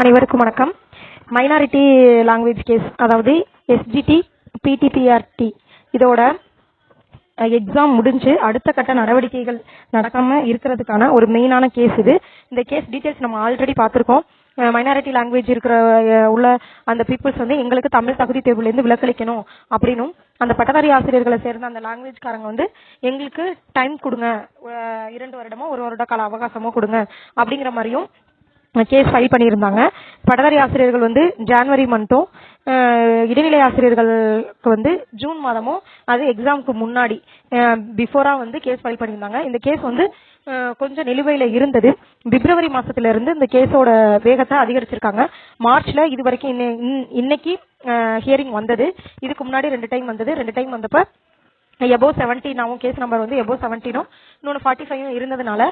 அனைவருக்கும் வணக்கம். Minority language case அதாவது எஸ்ஜிடி பிடிபிஆர்டி இதோட எக்ஸாம் முடிஞ்சு அடுத்த கட்ட நடவடிக்கைகள் நடக்காம இருக்கிறதுக்கான ஒரு மெயினான கேஸ் இது. இந்த கேஸ் டீட்டெயில்ஸ் நம்ம ஆல்ரெடி பார்த்துருக்கோம். மைனாரிட்டி லாங்குவேஜ் இருக்கிற உள்ள அந்த பீப்புள்ஸ் வந்து எங்களுக்கு தமிழ் தகுதி தேர்வுலேருந்து விலக்களிக்கணும் அப்படின்னும் அந்த பட்டதாரி ஆசிரியர்களை சேர்ந்த அந்த லாங்குவேஜ்காரங்க வந்து எங்களுக்கு டைம் கொடுங்க. இரண்டு வருடமோ ஒரு வருட கால அவகாசமோ கொடுங்க அப்படிங்கிற மாதிரியும் கேஸ் ஃபைல் பண்ணியிருந்தாங்க. பட்டதாரி ஆசிரியர்கள் வந்து ஜான்வரி மந்த்தும் இடைநிலை ஆசிரியர்களுக்கு வந்து ஜூன் மாதமும் அது எக்ஸாமுக்கு முன்னாடி பிஃபோராக வந்து கேஸ் ஃபைல் பண்ணியிருந்தாங்க. இந்த கேஸ் வந்து கொஞ்சம் நிலுவையில் இருந்தது. பிப்ரவரி மாசத்துல இருந்து இந்த கேஸோட வேகத்தை அதிகரிச்சிருக்காங்க. மார்ச்ல இது வரைக்கும் இன்னை- இன்- இன்னைக்கு ஹியரிங் வந்தது. இதுக்கு முன்னாடி ரெண்டு டைம் வந்தது. ரெண்டு டைம் வந்தப்ப எபோவ் செவன்டீனாவும் கேஸ் நம்பர் வந்து எபோவ் செவன்டீனும் இன்னொன்று ஃபார்ட்டி ஃபைவும் இருந்ததுனால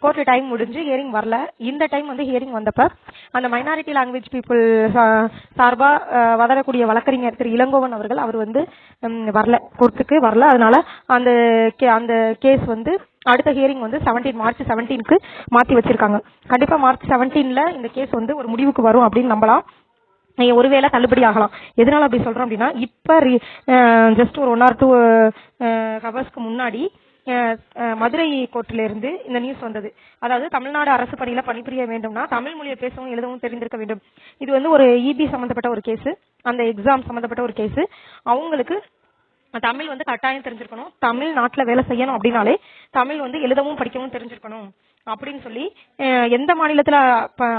கோர்ட்டு டைம் முடிஞ்சு ஹியரிங் வரல. இந்த டைம் வந்து ஹியரிங் வந்தப்ப அந்த மைனாரிட்டி லாங்குவேஜ் பீப்புள் சார்பாக வதரக்கூடிய வழக்கறிஞர் திரு இளங்கோவன் அவர்கள் அவர் வந்து வரல. கோர்ட்டுக்கு வரல. அதனால அந்த கே- அந்த கேஸ் வந்து அடுத்த ஹியரிங் வந்து செவன்டீன் மார்ச் செவன்டீனுக்கு மாற்றி வச்சிருக்காங்க. கண்டிப்பாக மார்ச் செவன்டீனில் இந்த கேஸ் வந்து ஒரு முடிவுக்கு வரும் அப்படின்னு நம்பலாம். ஒருவேளை தள்ளுபடி ஆகலாம். எதனால அப்படி சொல்றோம் அப்படின்னா இப்ப ஜஸ்ட் ஒரு ஒன் ஆர் டூ ஹவர்ஸ்க்கு முன்னாடி மதுரை கோர்ட்ல இருந்து இந்த நியூஸ் வந்தது. அதாவது தமிழ்நாடு அரசு பணியில பணிபுரிய வேண்டும்னா தமிழ் மொழியை பேசவும் எழுதவும் தெரிந்திருக்க வேண்டும். இது வந்து ஒரு இபி சம்பந்தப்பட்ட ஒரு கேஸ் அந்த எக்ஸாம் சம்பந்தப்பட்ட ஒரு கேஸ் அவங்களுக்கு தமிழ் வந்து கட்டாயம் தெரிஞ்சிருக்கணும். தமிழ் நாட்டுல வேலை செய்யணும் அப்படின்னாலே தமிழ் வந்து எழுதவும் படிக்கவும் தெரிஞ்சிருக்கணும். அப்படின்னு சொல்லி எந்த மாநிலத்துல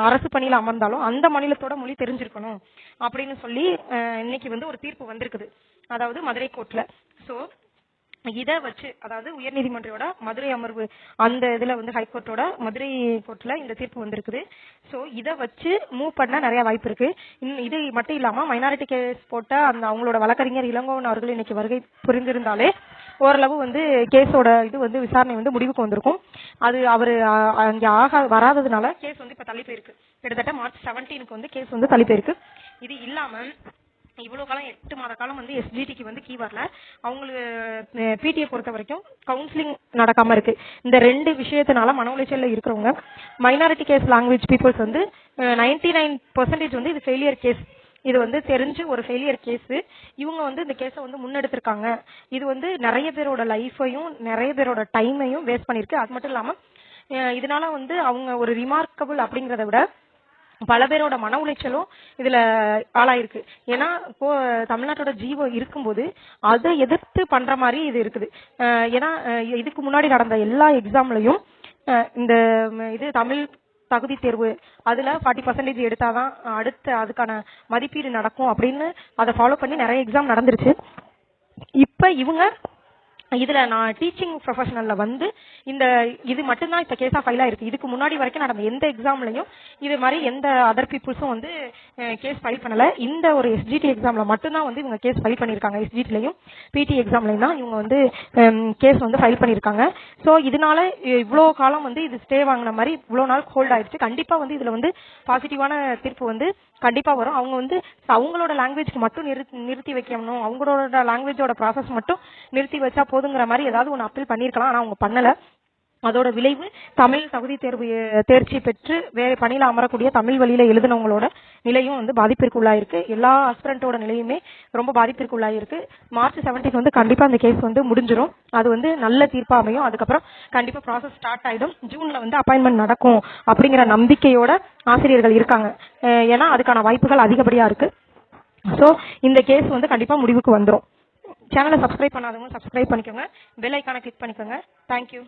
அரசு பணியில அமர்ந்தாலும் அந்த மாநிலத்தோட மொழி தெரிஞ்சிருக்கணும் அப்படின்னு சொல்லி இன்னைக்கு வந்து ஒரு தீர்ப்பு வந்திருக்குது. அதாவது மதுரை கோர்ட்ல. சோ இதை வச்சு அதாவது உயர்நீதிமன்றோட மதுரை அமர்வு அந்த இதுல வந்து ஹைகோர்ட்டோட மதுரை கோர்ட்ல இந்த தீர்ப்பு வந்திருக்குது. சோ இதை வச்சு மூவ் பண்ண நிறைய வாய்ப்பு இருக்கு. இது மட்டும் இல்லாம மைனாரிட்டி கேஸ் போட்ட அந்த அவங்களோட வழக்கறிஞர் இளங்கோவன் அவர்கள் இன்னைக்கு வருகை புரிந்திருந்தாலே ஓரளவு வந்து கேஸோட இது வந்து விசாரணை வந்து முடிவுக்கு வந்திருக்கும். அது அவர் அங்க ஆக வராததுனால கேஸ் வந்து இப்ப தள்ளி போயிருக்கு. கிட்டத்தட்ட மார்ச் செவன்டீனுக்கு வந்து கேஸ் வந்து தள்ளி போயிருக்கு. இது இல்லாம இவ்வளவு காலம் எட்டு மாத காலம் வந்து எஸ்ஜிடிக்கு வந்து கீ வரல. அவங்களுக்கு பிடிஏ பொறுத்த வரைக்கும் கவுன்சிலிங் நடக்காம இருக்கு. இந்த ரெண்டு விஷயத்தினால மன உளைச்சல்ல இருக்கிறவங்க மைனாரிட்டி கேஸ் லாங்குவேஜ் பீப்புள்ஸ் வந்து நைன்டி நைன் பர்சன்டேஜ் வந்து இது ஃபெயிலியர் கேஸ் இது வந்து தெரிஞ்சு ஒரு ஃபெயிலியர் கேஸ் இவங்க வந்து இந்த கேஸை வந்து முன்னெடுத்திருக்காங்க. இது வந்து நிறைய பேரோட லைஃபையும் நிறைய பேரோட டைமையும் வேஸ்ட் பண்ணிருக்கு. அது மட்டும் இல்லாம இதனால வந்து அவங்க ஒரு ரிமார்க்கபிள் அப்படிங்கறத விட பல பேரோட மன உளைச்சலும் இதுல ஆளாயிருக்கு. ஏன்னா இப்போ தமிழ்நாட்டோட ஜீவோ இருக்கும்போது அதை எதிர்த்து பண்ற மாதிரி இது இருக்குது. ஏன்னா இதுக்கு முன்னாடி நடந்த எல்லா எக்ஸாம்லயும் இந்த இது தமிழ் தகுதி தேர்வு அதுல ஃபார்ட்டி பர்சன்டேஜ் எடுத்தாதான் அடுத்த அதுக்கான மதிப்பீடு நடக்கும் அப்படின்னு அதை ஃபாலோ பண்ணி நிறைய எக்ஸாம் நடந்துருச்சு. இப்ப இவங்க இதுல நான் டீச்சிங் ப்ரொஃபஷனல்ல வந்து இந்த இது மட்டும்தான் இப்ப கேஸா ஃபைல் ஆயிருக்கு. இதுக்கு முன்னாடி வரைக்கும் நடந்த எந்த எக்ஸாம்லயும் இது மாதிரி எந்த அதர் பீப்புள்ஸும் வந்து கேஸ் ஃபைல் பண்ணல. இந்த ஒரு எஸ்ஜிடி எக்ஸாம்ல மட்டும்தான் வந்து இவங்க கேஸ் ஃபைல் பண்ணியிருக்காங்க. எஸ்ஜிடிலையும் பிடி எக்ஸாம்லையும் தான் இவங்க வந்து கேஸ் வந்து ஃபைல் பண்ணியிருக்காங்க. ஸோ இதனால இவ்வளோ காலம் வந்து இது ஸ்டே வாங்கின மாதிரி இவ்வளோ நாள் ஹோல்ட் ஆயிடுச்சு. கண்டிப்பா வந்து இதுல வந்து பாசிட்டிவான தீர்ப்பு வந்து கண்டிப்பா வரும். அவங்க வந்து அவங்களோட லாங்குவேஜ்க்கு மட்டும் நிறுத்தி நிறுத்தி வைக்கணும். அவங்களோட லாங்குவேஜோட ப்ராசஸ் மட்டும் நிறுத்தி வச்சா போதுங்கிற மாதிரி ஏதாவது ஒன்று அப்பீல் பண்ணியிருக்கலாம். ஆனால் அவங்க பண்ணல. அதோட விளைவு தமிழ் தகுதி தேர்வு தேர்ச்சி பெற்று வேற பணியில் அமரக்கூடிய தமிழ் வழியில எழுதினவங்களோட நிலையும் வந்து பாதிப்பிற்குள்ளாயிருக்கு. எல்லா ஆஸ்பிரண்டோட நிலையுமே ரொம்ப பாதிப்பிற்கு உள்ளாயிருக்கு மார்ச் செவன்டீன் வந்து கண்டிப்பா அந்த கேஸ் வந்து முடிஞ்சிடும் அது வந்து நல்ல தீர்ப்பா அமையும். அதுக்கப்புறம் கண்டிப்பா ப்ராசஸ் ஸ்டார்ட் ஆயிடும். ஜூன்ல வந்து அப்பாயின்மெண்ட் நடக்கும் அப்படிங்கிற நம்பிக்கையோட ஆசிரியர்கள் இருக்காங்க. ஏன்னா அதுக்கான வாய்ப்புகள் அதிகப்படியா இருக்கு. ஸோ இந்த கேஸ் வந்து கண்டிப்பா முடிவுக்கு வந்துடும் சேனலை சப்ஸ்கிரைப் பண்ணாதவங்க சப்ஸ்கிரைப் பண்ணிக்கோங்க. பெல் ஐக்கானை கிளிக் பண்ணிக்கோங்க. தேங்க்யூ